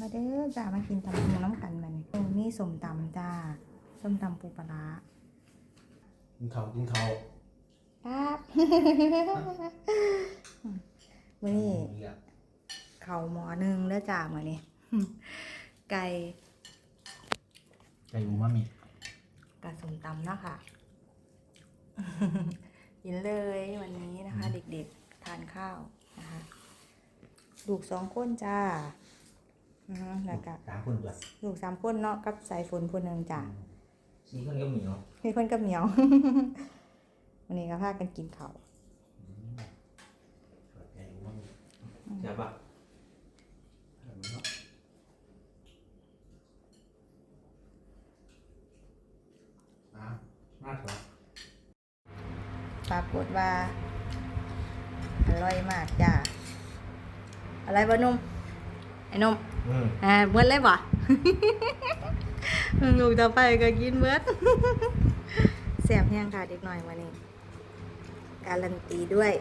มาเด้อจ้ามากินตำบักหงน้ำกันมานี่โอ้นี่ส้มตำจ้าส้มตำปูปลาร้ากินเขาวกินเขาวครับมื้อนี้นี่แหละข้าวหมอหนึงเด้อจ้ามื้อนี้ไก่ไก่อูมามิกับส้มตำเนาะค่ะกินเลยวันนี้นะคะ เด็กๆทานข้าวนะคะลูกสองคนจ้า อือฮึแล้วก็สามคนจ้ะลูกสามคนเนาะกับสายฝนคนหนึ่งจ้าสี่คนก็มีเนาะมีคนกับเหมียว วันนี้ก็พากันกินข้าวไก่อูมามิใช่ปะอะมาเถอะปรากฏว่า อร่อยมากจ้าอะไรบ่นุ่ม ไอ้นุ่มอืมอ่าเบิดเลยบ่ ลูกต่อไปก็กินเบิดแซ่บยังค่ะเด็กหน่อยวันนี้ การันตีด้วย